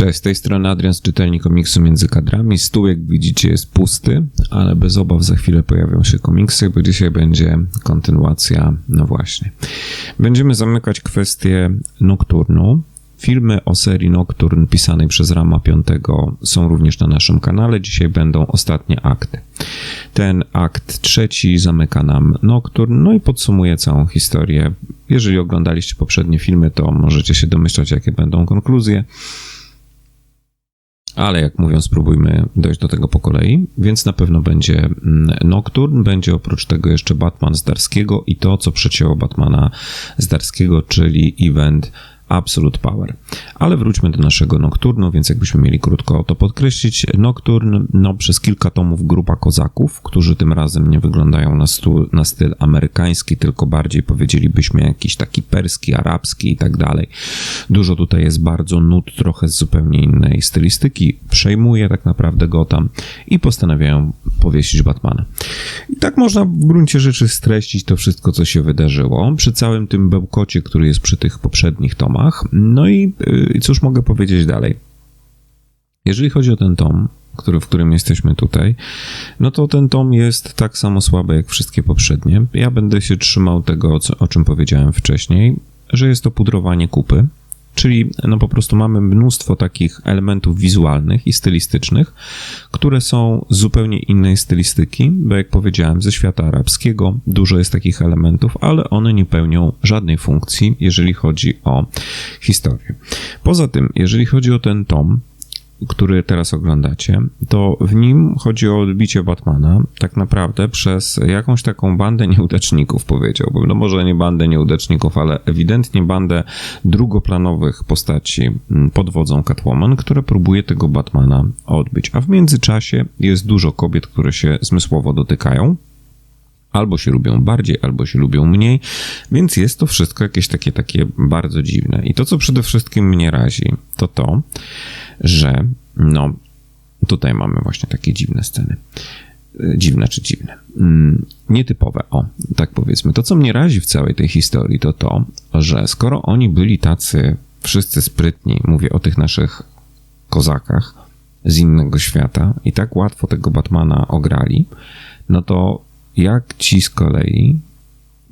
Cześć, z tej strony Adrian z czytelni komiksu między kadrami. Stół, jak widzicie, jest pusty, ale bez obaw za chwilę pojawią się komiksy, bo dzisiaj będzie kontynuacja, no właśnie. Będziemy zamykać kwestię Nocturnu. Filmy o serii Nocturne pisanej przez Rama 5 są również na naszym kanale. Dzisiaj będą ostatnie akty. Ten akt trzeci zamyka nam Nocturne, no i podsumuje całą historię. Jeżeli oglądaliście poprzednie filmy, to możecie się domyślać, jakie będą konkluzje. Ale jak mówią, spróbujmy dojść do tego po kolei. Więc na pewno będzie mm, Nocturne, będzie oprócz tego jeszcze Batman z Darskiego i to, co przecięło Batmana z Darskiego, czyli event Absolute Power. Ale wróćmy do naszego Nocturnu, więc jakbyśmy mieli krótko to podkreślić, Nocturne, no przez kilka tomów grupa kozaków, którzy tym razem nie wyglądają na, stu, na styl amerykański, tylko bardziej powiedzielibyśmy jakiś taki perski, arabski i tak dalej. Dużo tutaj jest bardzo nut, trochę z zupełnie innej stylistyki. Przejmuje tak naprawdę Gotham i postanawiają powiesić Batmana. I tak można w gruncie rzeczy streścić to wszystko, co się wydarzyło. Przy całym tym bełkocie, który jest przy tych poprzednich tomach, tomach. No i y, cóż mogę powiedzieć dalej? Jeżeli chodzi o ten tom, który, w którym jesteśmy tutaj, no to ten tom jest tak samo słaby jak wszystkie poprzednie. Ja będę się trzymał tego, o czym powiedziałem wcześniej, że jest to pudrowanie kupy. Czyli no po prostu mamy mnóstwo takich elementów wizualnych i stylistycznych, które są z zupełnie innej stylistyki, bo jak powiedziałem, ze świata arabskiego dużo jest takich elementów, ale one nie pełnią żadnej funkcji, jeżeli chodzi o historię. Poza tym, jeżeli chodzi o ten tom, który teraz oglądacie, to w nim chodzi o odbicie Batmana tak naprawdę przez jakąś taką bandę nieudaczników, powiedziałbym. No może nie bandę nieudaczników, ale ewidentnie bandę drugoplanowych postaci mm, pod wodzą Catwoman, która próbuje tego Batmana odbić. A w międzyczasie jest dużo kobiet, które się zmysłowo dotykają albo się lubią bardziej, albo się lubią mniej, więc jest to wszystko jakieś takie, takie bardzo dziwne. I to, co przede wszystkim mnie razi, to to, że no, tutaj mamy właśnie takie dziwne sceny. E, dziwne czy dziwne. Mm, nietypowe, o, tak powiedzmy. To, co mnie razi w całej tej historii, to to, że skoro oni byli tacy wszyscy sprytni, mówię o tych naszych kozakach z innego świata i tak łatwo tego Batmana ograli, no to jak ci z kolei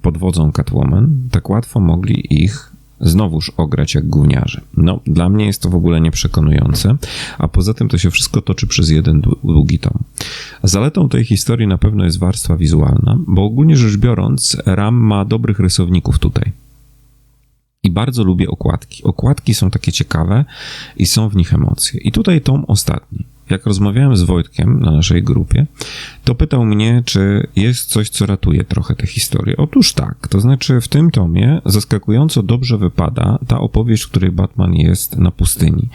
pod wodzą Catwoman tak łatwo mogli ich znowuż ograć jak gówniarze. No, dla mnie jest to w ogóle nieprzekonujące, a poza tym to się wszystko toczy przez jeden długi tom. Zaletą tej historii na pewno jest warstwa wizualna, bo ogólnie rzecz biorąc, Ram ma dobrych rysowników tutaj. I bardzo lubię okładki. Okładki są takie ciekawe i są w nich emocje. I tutaj tom ostatni jak rozmawiałem z Wojtkiem na naszej grupie, to pytał mnie, czy jest coś, co ratuje trochę tę historię. Otóż tak, to znaczy w tym tomie zaskakująco dobrze wypada ta opowieść, w której Batman jest na pustyni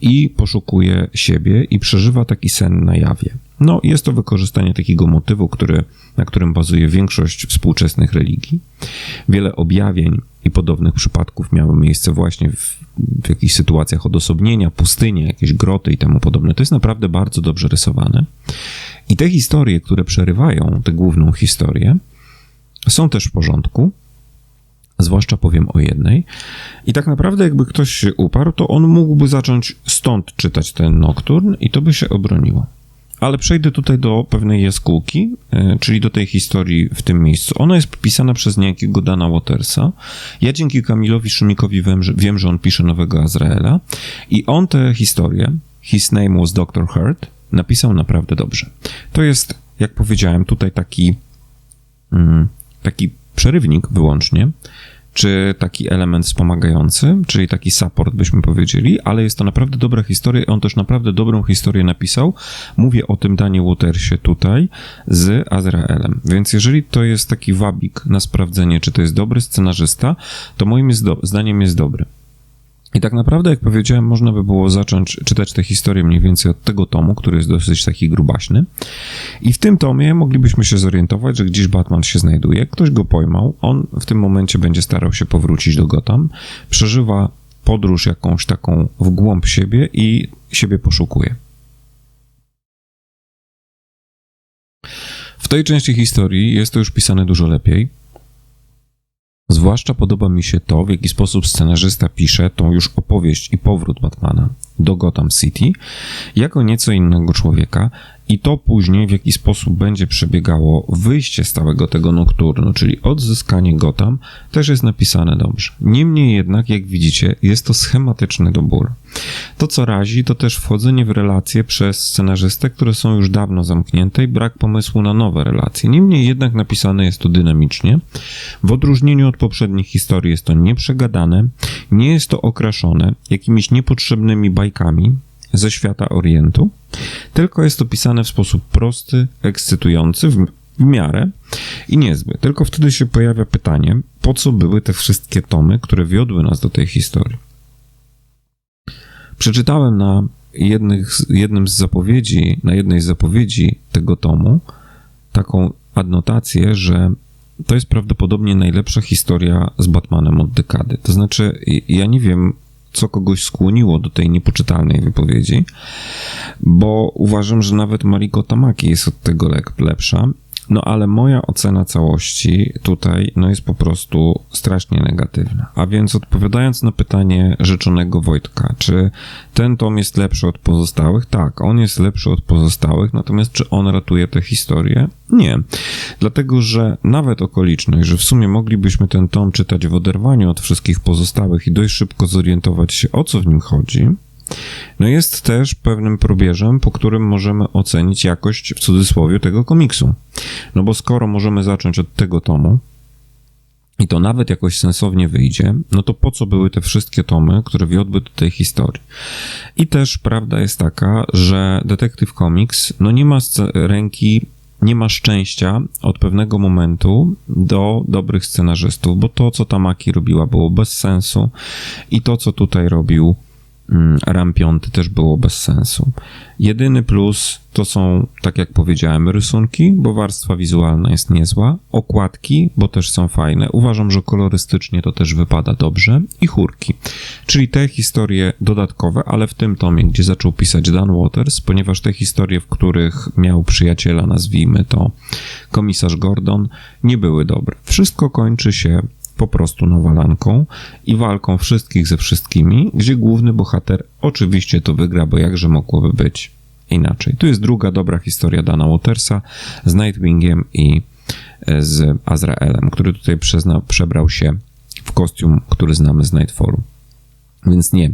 i poszukuje siebie i przeżywa taki sen na jawie. No, jest to wykorzystanie takiego motywu, który, na którym bazuje większość współczesnych religii. Wiele objawień i podobnych przypadków miały miejsce właśnie w, w jakichś sytuacjach odosobnienia, pustynie, jakieś groty i temu podobne. To jest naprawdę bardzo dobrze rysowane. I te historie, które przerywają tę główną historię, są też w porządku. Zwłaszcza powiem o jednej. I tak naprawdę, jakby ktoś się uparł, to on mógłby zacząć stąd czytać ten nokturn i to by się obroniło. Ale przejdę tutaj do pewnej jaskółki, e, czyli do tej historii w tym miejscu. Ona jest pisana przez niejakiego Dana Watersa. Ja dzięki Kamilowi Szumikowi wiem, że, wiem, że on pisze nowego Azraela i on tę historię, His Name was Dr. Hurt, napisał naprawdę dobrze. To jest, jak powiedziałem, tutaj taki, mm, taki przerywnik wyłącznie, czy taki element wspomagający, czyli taki support byśmy powiedzieli, ale jest to naprawdę dobra historia. On też naprawdę dobrą historię napisał. Mówię o tym Danie Watersie tutaj z Azraelem. Więc jeżeli to jest taki wabik na sprawdzenie, czy to jest dobry scenarzysta, to moim zdaniem jest dobry. I tak naprawdę, jak powiedziałem, można by było zacząć czytać tę historię mniej więcej od tego tomu, który jest dosyć taki grubaśny. I w tym tomie moglibyśmy się zorientować, że gdzieś Batman się znajduje, ktoś go pojmał, on w tym momencie będzie starał się powrócić do Gotham, przeżywa podróż jakąś taką w głąb siebie i siebie poszukuje. W tej części historii jest to już pisane dużo lepiej. Zwłaszcza podoba mi się to, w jaki sposób scenarzysta pisze tą już opowieść i powrót Batmana. do Gotham City jako nieco innego człowieka i to później w jaki sposób będzie przebiegało wyjście z całego tego nokturnu, czyli odzyskanie Gotham, też jest napisane dobrze. Niemniej jednak, jak widzicie, jest to schematyczne do bólu. To, co razi, to też wchodzenie w relacje przez scenarzystę, które są już dawno zamknięte i brak pomysłu na nowe relacje. Niemniej jednak napisane jest to dynamicznie. W odróżnieniu od poprzednich historii jest to nieprzegadane, nie jest to okraszone jakimiś niepotrzebnymi bajkami, ze świata Orientu, tylko jest to pisane w sposób prosty, ekscytujący, w, miarę i niezły. Tylko wtedy się pojawia pytanie, po co były te wszystkie tomy, które wiodły nas do tej historii. Przeczytałem na jednych, jednym z zapowiedzi, na jednej z zapowiedzi tego tomu taką adnotację, że to jest prawdopodobnie najlepsza historia z Batmanem od dekady. To znaczy, ja nie wiem, co kogoś skłoniło do tej niepoczytalnej wypowiedzi, bo uważam, że nawet Mariko Tamaki jest od tego lepsza. No ale moja ocena całości tutaj no jest po prostu strasznie negatywna. A więc odpowiadając na pytanie rzeczonego Wojtka, czy ten tom jest lepszy od pozostałych? Tak, on jest lepszy od pozostałych, natomiast czy on ratuje tę historię? Nie. Dlatego, że nawet okoliczność, że w sumie moglibyśmy ten tom czytać w oderwaniu od wszystkich pozostałych i dość szybko zorientować się o co w nim chodzi, no jest też pewnym probierzem, po którym możemy ocenić jakość w cudzysłowie tego komiksu. No bo skoro możemy zacząć od tego tomu, i to nawet jakoś sensownie wyjdzie, no to po co były te wszystkie tomy, które wiodły do tej historii? I też prawda jest taka, że Detective Comics no nie ma ręki, nie ma szczęścia od pewnego momentu do dobrych scenarzystów, bo to, co Tamaki robiła, było bez sensu i to, co tutaj robił, RAM 5 też było bez sensu. Jedyny plus to są, tak jak powiedziałem, rysunki, bo warstwa wizualna jest niezła, okładki, bo też są fajne. Uważam, że kolorystycznie to też wypada dobrze i chórki. Czyli te historie dodatkowe, ale w tym tomie, gdzie zaczął pisać Dan Waters, ponieważ te historie, w których miał przyjaciela, nazwijmy to komisarz Gordon, nie były dobre. Wszystko kończy się po prostu nawalanką i walką wszystkich ze wszystkimi, gdzie główny bohater oczywiście to wygra, bo jakże mogłoby być inaczej. Tu jest druga dobra historia Dana Watersa z Nightwingiem i e, z Azraelem, który tutaj przezna, przebrał się w kostium, który znamy z Nightfallu. Więc nie.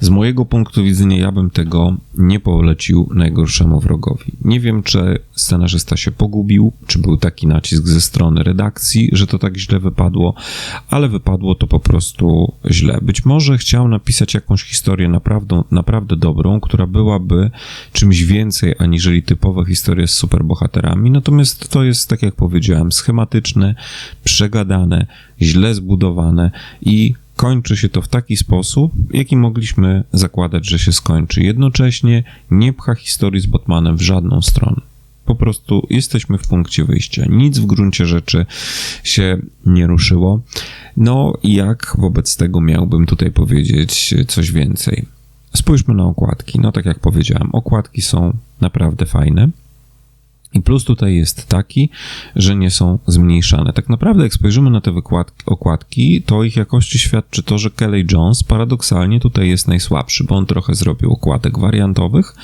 Z mojego punktu widzenia ja bym tego nie polecił najgorszemu wrogowi. Nie wiem, czy scenarzysta się pogubił, czy był taki nacisk ze strony redakcji, że to tak źle wypadło, ale wypadło to po prostu źle. Być może chciał napisać jakąś historię naprawdę, naprawdę dobrą, która byłaby czymś więcej aniżeli typowe historie z superbohaterami, natomiast to jest, tak jak powiedziałem, schematyczne, przegadane, źle zbudowane i kończy się to w taki sposób, jaki mogliśmy zakładać, że się skończy. Jednocześnie nie pcha historii z Batmanem w żadną stronę. Po prostu jesteśmy w punkcie wyjścia. Nic w gruncie rzeczy się nie ruszyło. No, jak wobec tego miałbym tutaj powiedzieć coś więcej? Spójrzmy na okładki. No, tak jak powiedziałem, okładki są naprawdę fajne. I plus tutaj jest taki, że nie są zmniejszane. Tak naprawdę, jak spojrzymy na te wykładki, okładki, to ich jakości świadczy to, że Kelly Jones paradoksalnie tutaj jest najsłabszy, bo on trochę zrobił okładek wariantowych,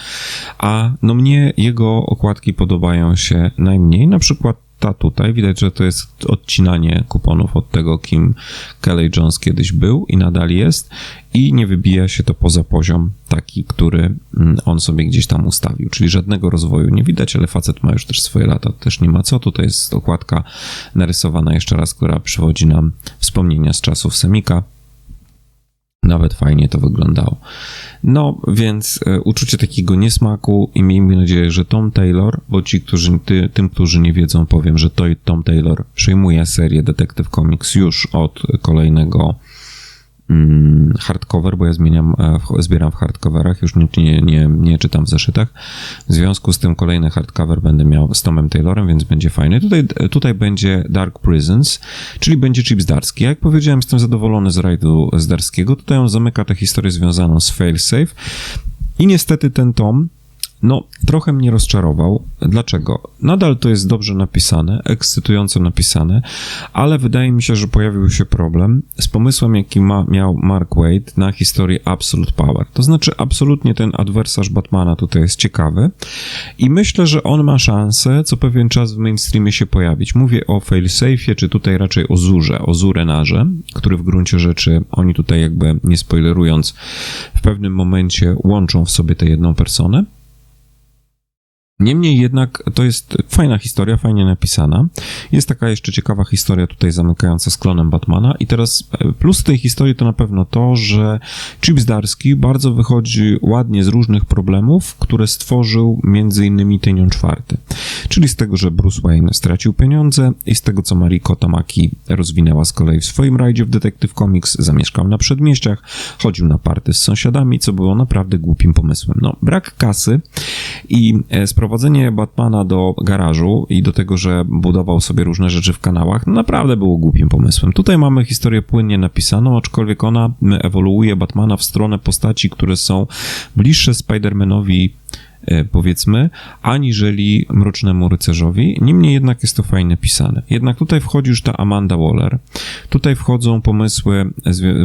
a no mnie jego okładki podobają się najmniej. Na przykład ta tutaj. Widać, że to jest odcinanie kuponów od tego, kim Kelly Jones kiedyś był i nadal jest i nie wybija się to poza poziom taki, który mm, on sobie gdzieś tam ustawił, czyli żadnego rozwoju nie widać, ale facet ma już też swoje lata, też nie ma co. Tutaj jest okładka narysowana jeszcze raz, która przywodzi nam wspomnienia z czasów Semika. Nawet fajnie to wyglądało. No, więc e, uczucie takiego niesmaku i miejmy nadzieję, że Tom Taylor, bo ci, którzy, ty, tym, którzy nie wiedzą, powiem, że to Tom Taylor przejmuje serię Detective Comics już od kolejnego hardcover, bo ja zmieniam, e, zbieram w hardcoverach, już nie, nie, nie, nie czytam w zeszytach. W związku z tym kolejny hardcover będę miał z Tomem Taylorem, więc będzie fajny. Tutaj, tutaj będzie Dark Prisons, czyli będzie Chip Zdarski. Jak powiedziałem, jestem zadowolony z rajdu Zdarskiego. Tutaj on zamyka tę historię związaną z Failsafe i niestety ten tom no, trochę mnie rozczarował. Dlaczego? Nadal to jest dobrze napisane, ekscytująco napisane, ale wydaje mi się, że pojawił się problem z pomysłem, jaki ma, miał Mark Wade na historię Absolute Power. To znaczy, absolutnie ten adwersarz Batmana tutaj jest ciekawy i myślę, że on ma szansę co pewien czas w mainstreamie się pojawić. Mówię o failsafe'ie, czy tutaj raczej o Zurze, o Zurenarze, który w gruncie rzeczy oni tutaj jakby nie spoilerując w pewnym momencie łączą w sobie tę jedną personę. Niemniej jednak to jest fajna historia, fajnie napisana. Jest taka jeszcze ciekawa historia tutaj zamykająca z klonem Batmana i teraz e, plus tej historii to na pewno to, że Chip Zdarski bardzo wychodzi ładnie z różnych problemów, które stworzył między innymi Tynion czwarty. Czyli z tego, że Bruce Wayne stracił pieniądze i z tego, co Mariko Tamaki rozwinęła z kolei w swoim rajdzie w Detective Comics, zamieszkał na przedmieściach, chodził na party z sąsiadami, co było naprawdę głupim pomysłem. No, brak kasy i sprowadzenie sprowadzenie Batmana do garażu i do tego, że budował sobie różne rzeczy w kanałach, no naprawdę było głupim pomysłem. Tutaj mamy historię płynnie napisaną, aczkolwiek ona ewoluuje Batmana w stronę postaci, które są bliższe Spider-Manowi e, powiedzmy, aniżeli Mrocznemu Rycerzowi. Niemniej jednak jest to fajnie pisane. Jednak tutaj wchodzi już ta Amanda Waller. Tutaj wchodzą pomysły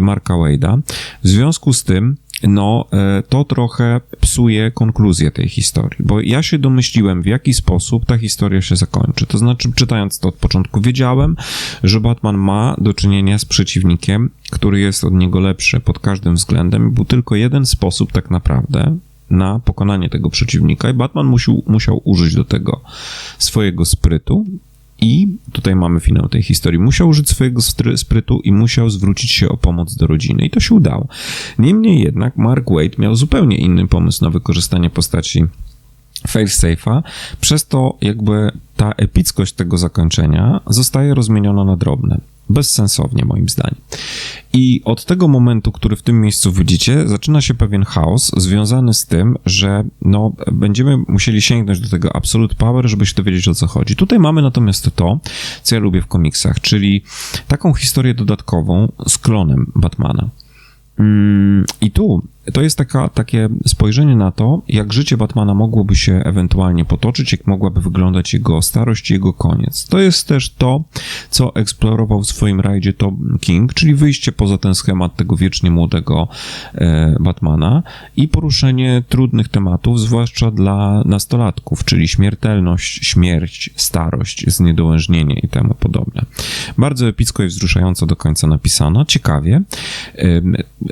Marka Wade'a. W związku z tym no e, to trochę psuje konkluzję tej historii, bo ja się domyśliłem, w jaki sposób ta historia się zakończy. To znaczy, czytając to od początku, wiedziałem, że Batman ma do czynienia z przeciwnikiem, który jest od niego lepszy pod każdym względem. Był tylko jeden sposób, tak naprawdę, na pokonanie tego przeciwnika, i Batman musiał, musiał użyć do tego swojego sprytu, i tutaj mamy finał tej historii. Musiał użyć swojego sprytu i musiał zwrócić się o pomoc do rodziny. I to się udało. Niemniej jednak Mark Wade miał zupełnie inny pomysł na wykorzystanie postaci failsafe'a, przez to jakby ta epickość tego zakończenia zostaje rozmieniona na drobne bezsensownie moim zdaniem. I od tego momentu, który w tym miejscu widzicie, zaczyna się pewien chaos związany z tym, że no, będziemy musieli sięgnąć do tego Absolute Power, żeby się dowiedzieć o co chodzi. Tutaj mamy natomiast to, co ja lubię w komiksach, czyli taką historię dodatkową z klonem Batmana. Mm, I tu to jest taka, takie spojrzenie na to, jak życie Batmana mogłoby się ewentualnie potoczyć, jak mogłaby wyglądać jego starość i jego koniec. To jest też to, co eksplorował w swoim rajdzie Tom King, czyli wyjście poza ten schemat tego wiecznie młodego e, Batmana i poruszenie trudnych tematów, zwłaszcza dla nastolatków, czyli śmiertelność, śmierć, starość, zniedołężnienie i temu podobne. Bardzo epicko i wzruszająco do końca napisano, ciekawie,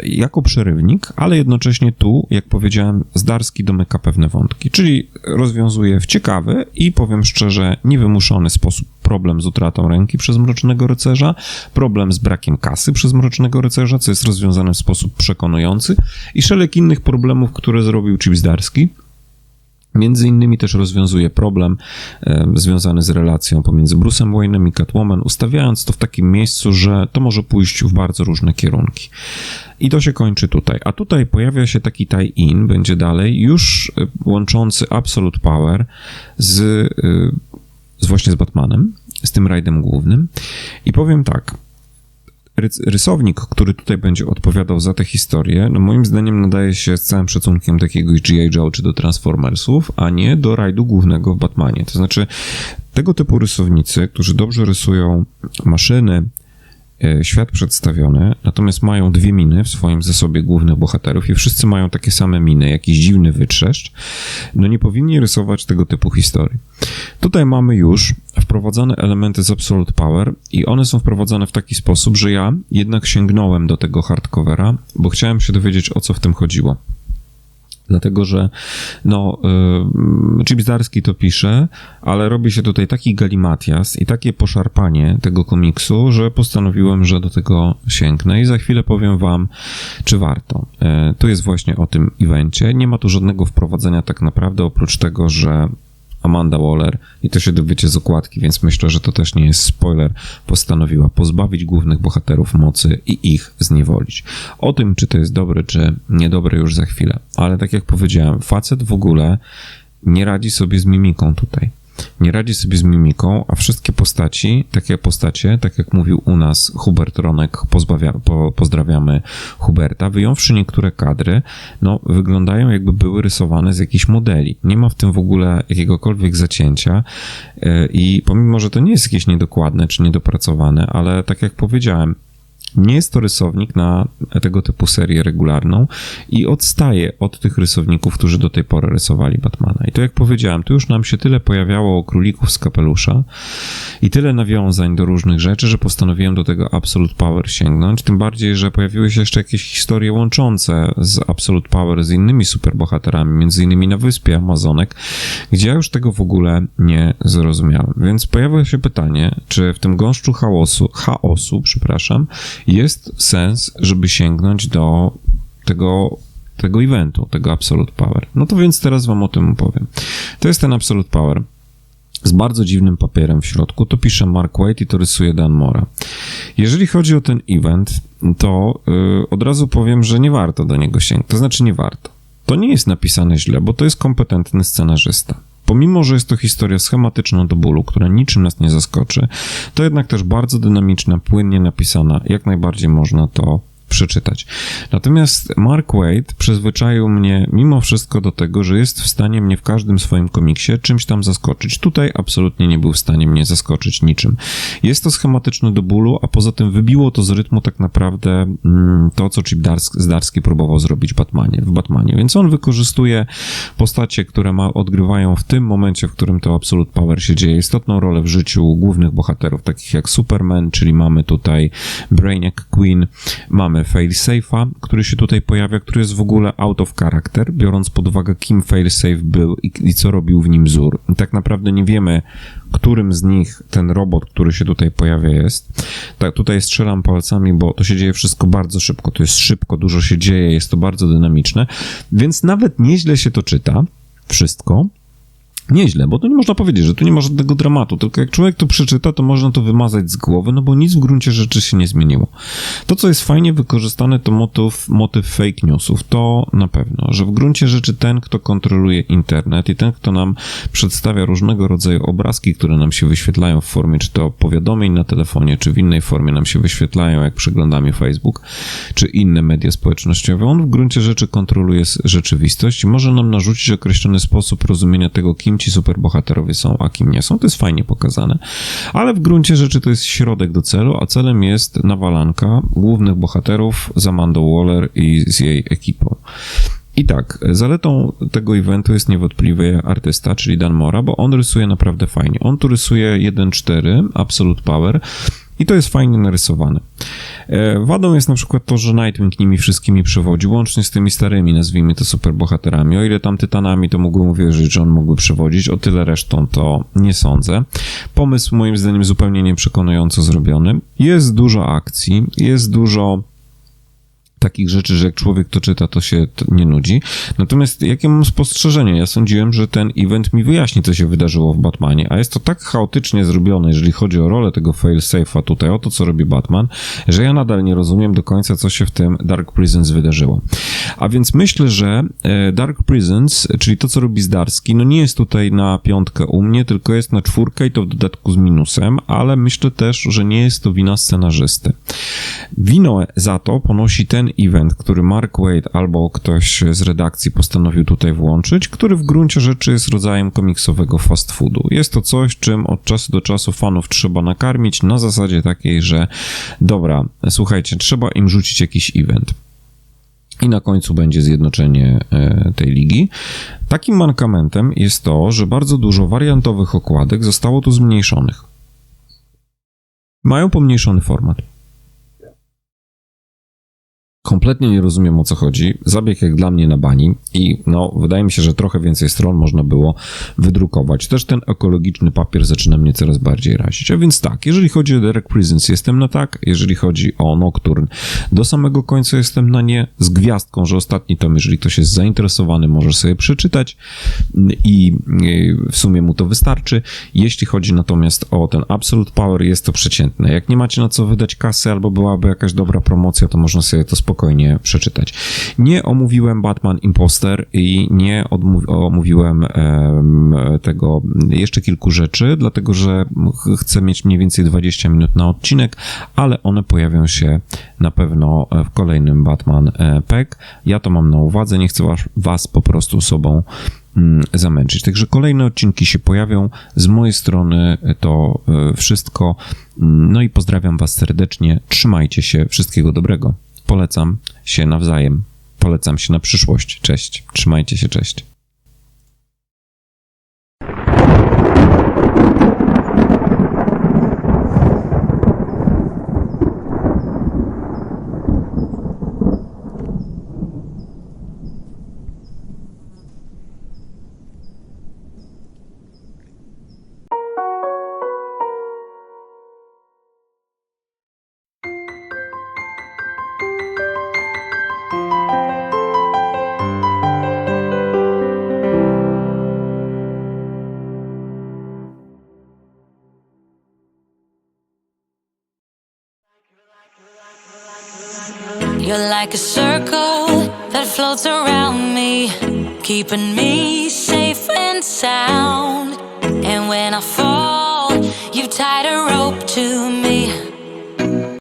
jako przerywnik, ale jednocześnie tu, jak powiedziałem, Zdarski domyka pewne wątki, czyli rozwiązuje w ciekawy i powiem szczerze, niewymuszony sposób problem z utratą ręki przez Mrocznego Rycerza, problem z brakiem kasy przez Mrocznego Rycerza, co jest rozwiązane w sposób przekonujący i szereg innych problemów, które zrobił Chip Zdarski. Między innymi też rozwiązuje problem związany z relacją pomiędzy Bruce'em Wayne'em i Catwoman, ustawiając to w takim miejscu, że to może pójść w bardzo różne kierunki. I to się kończy tutaj. A tutaj pojawia się taki tie-in, będzie dalej, już e, łączący Absolute Power z, e, z właśnie z Batmanem, z tym rajdem głównym. I powiem tak, rysownik, który tutaj będzie odpowiadał za tę historię, no moim zdaniem nadaje się z całym szacunkiem do jakiegoś G.I. Joe czy do Transformersów, a nie do rajdu głównego w Batmanie. To znaczy, tego typu rysownicy, którzy dobrze rysują maszyny, świat przedstawiony, natomiast mają dwie miny w swoim zasobie głównych bohaterów i wszyscy mają takie same miny, jakiś dziwny wytrzeszcz, no nie powinni rysować tego typu historii. Tutaj mamy już wprowadzane elementy z Absolute Power i one są wprowadzane w taki sposób, że ja jednak sięgnąłem do tego hardcovera, bo chciałem się dowiedzieć o co w tym chodziło. Dlatego, że no, y, Chip Zdarski to pisze, ale robi się tutaj taki galimatias i takie poszarpanie tego komiksu, że postanowiłem, że do tego sięgnę i za chwilę powiem wam, czy warto. Y, to jest właśnie o tym evencie. Nie ma tu żadnego wprowadzenia tak naprawdę, oprócz tego, że Amanda Waller, i to się dowiecie z okładki, więc myślę, że to też nie jest spoiler, postanowiła pozbawić głównych bohaterów mocy i ich zniewolić. O tym, czy to jest dobre, czy niedobre już za chwilę. Ale tak jak powiedziałem, facet w ogóle nie radzi sobie z mimiką tutaj. Nie radzi sobie z mimiką, a wszystkie postaci, takie postacie, tak jak mówił u nas Hubert Ronek, pozbawia, po, pozdrawiamy Huberta, wyjąwszy niektóre kadry, no wyglądają jakby były rysowane z jakichś modeli. Nie ma w tym w ogóle jakiegokolwiek zacięcia e, i pomimo, że to nie jest jakieś niedokładne czy niedopracowane, ale tak jak powiedziałem, nie jest to rysownik na tego typu serię regularną i odstaje od tych rysowników, którzy do tej pory rysowali Batmana. I to jak powiedziałem, tu już nam się tyle pojawiało królików z kapelusza i tyle nawiązań do różnych rzeczy, że postanowiłem do tego Absolute Power sięgnąć. Tym bardziej, że pojawiły się jeszcze jakieś historie łączące z Absolute Power z innymi superbohaterami, między innymi na wyspie Amazonek, gdzie ja już tego w ogóle nie zrozumiałem. Więc pojawia się pytanie, czy w tym gąszczu chaosu, chaosu, przepraszam, jest sens, żeby sięgnąć do tego tego eventu, tego Absolute Power. No to więc teraz wam o tym opowiem. To jest ten Absolute Power z bardzo dziwnym papierem w środku. To pisze Mark Waite i to rysuje Dan Mora. Jeżeli chodzi o ten event, to yy, od razu powiem, że nie warto do niego sięgnąć. To znaczy nie warto. To nie jest napisane źle, bo to jest kompetentny scenarzysta. Pomimo, że jest to historia schematyczna do bólu, która niczym nas nie zaskoczy, to jednak też bardzo dynamiczna, płynnie napisana. Jak najbardziej można to przeczytać. Natomiast Mark Wade przyzwyczaił mnie mimo wszystko do tego, że jest w stanie mnie w każdym swoim komiksie czymś tam zaskoczyć. Tutaj absolutnie nie był w stanie mnie zaskoczyć niczym. Jest to schematyczne do bólu, a poza tym wybiło to z rytmu tak naprawdę mm, to, co Chip Zdarski próbował zrobić Batmanie, w Batmanie. Więc on wykorzystuje postacie, które ma, odgrywają w tym momencie, w którym to Absolute Power się dzieje, istotną rolę w życiu głównych bohaterów, takich jak Superman, czyli mamy tutaj Brainiac Queen, mamy mamy failsafe'a, który się tutaj pojawia, który jest w ogóle out of character, biorąc pod uwagę kim failsafe był i, i co robił w nim Zur. I tak naprawdę nie wiemy, którym z nich ten robot, który się tutaj pojawia jest. Tak, tutaj strzelam palcami, bo to się dzieje wszystko bardzo szybko. To jest szybko, dużo się dzieje, jest to bardzo dynamiczne, więc nawet nieźle się to czyta, wszystko, nieźle, bo to nie można powiedzieć, że tu nie ma żadnego dramatu, tylko jak człowiek to przeczyta, to można to wymazać z głowy, no bo nic w gruncie rzeczy się nie zmieniło. To, co jest fajnie wykorzystane, to motyw, motyw fake newsów. To na pewno, że w gruncie rzeczy ten, kto kontroluje internet i ten, kto nam przedstawia różnego rodzaju obrazki, które nam się wyświetlają w formie czy to powiadomień na telefonie, czy w innej formie nam się wyświetlają, jak przeglądamy Facebook, czy inne media społecznościowe, on w gruncie rzeczy kontroluje rzeczywistość i może nam narzucić określony sposób rozumienia tego, kim ci superbohaterowie są, a kim nie są. To jest fajnie pokazane. Ale w gruncie rzeczy to jest środek do celu, a celem jest nawalanka głównych bohaterów z Amandą Waller i z jej ekipą. I tak, zaletą tego eventu jest niewątpliwie artysta, czyli Dan Mora, bo on rysuje naprawdę fajnie. On tu rysuje 1.4, Absolute Power, i to jest fajnie narysowane. E, wadą jest na przykład to, że Nightwing nimi wszystkimi przewodzi, łącznie z tymi starymi, nazwijmy to superbohaterami. O ile tam tytanami, to mógłbym uwierzyć, że on mógłby przewodzić, o tyle resztą to nie sądzę. Pomysł moim zdaniem zupełnie nieprzekonująco zrobiony. Jest dużo akcji, jest dużo takich rzeczy, że jak człowiek to czyta, to się nie nudzi. Natomiast jakie mam spostrzeżenie? Ja sądziłem, że ten event mi wyjaśni, co się wydarzyło w Batmanie, a jest to tak chaotycznie zrobione, jeżeli chodzi o rolę tego fail-safe'a tutaj, o to, co robi Batman, że ja nadal nie rozumiem do końca, co się w tym Dark Prisons wydarzyło. A więc myślę, że e, Dark Prisons, czyli to, co robi Zdarski, no nie jest tutaj na piątkę u mnie, tylko jest na czwórkę i to w dodatku z minusem, ale myślę też, że nie jest to wina scenarzysty. Wino za to ponosi ten event, który Mark Wade albo ktoś z redakcji postanowił tutaj włączyć, który w gruncie rzeczy jest rodzajem komiksowego fast foodu. Jest to coś, czym od czasu do czasu fanów trzeba nakarmić na zasadzie takiej, że dobra, słuchajcie, trzeba im rzucić jakiś event. I na końcu będzie zjednoczenie e, tej ligi. Takim mankamentem jest to, że bardzo dużo wariantowych okładek zostało tu zmniejszonych. Mają pomniejszony format. Kompletnie nie rozumiem o co chodzi. Zabieg jak dla mnie na bani i no, wydaje mi się, że trochę więcej stron można było wydrukować. Też ten ekologiczny papier zaczyna mnie coraz bardziej razić. A więc tak, jeżeli chodzi o Derek Prisons, jestem na tak. Jeżeli chodzi o Nocturne, do samego końca jestem na nie z gwiazdką, że ostatni tom, jeżeli ktoś jest zainteresowany, może sobie przeczytać i w sumie mu to wystarczy. Jeśli chodzi natomiast o ten Absolute Power, jest to przeciętne. Jak nie macie na co wydać kasy albo byłaby jakaś dobra promocja, to można sobie to spokojnie spokojnie przeczytać. Nie omówiłem Batman Imposter i nie omówiłem em, tego jeszcze kilku rzeczy, dlatego że ch- chcę mieć mniej więcej 20 minut na odcinek, ale one pojawią się na pewno w kolejnym Batman e, Pack. Ja to mam na uwadze, nie chcę was, was po prostu sobą mm, zamęczyć. Także kolejne odcinki się pojawią. Z mojej strony to e, wszystko. Mm, No i pozdrawiam Was serdecznie. Trzymajcie się. Wszystkiego dobrego. Polecam się nawzajem. Polecam się na przyszłość. Cześć. Trzymajcie się. Cześć. Like a circle that floats around me, keeping me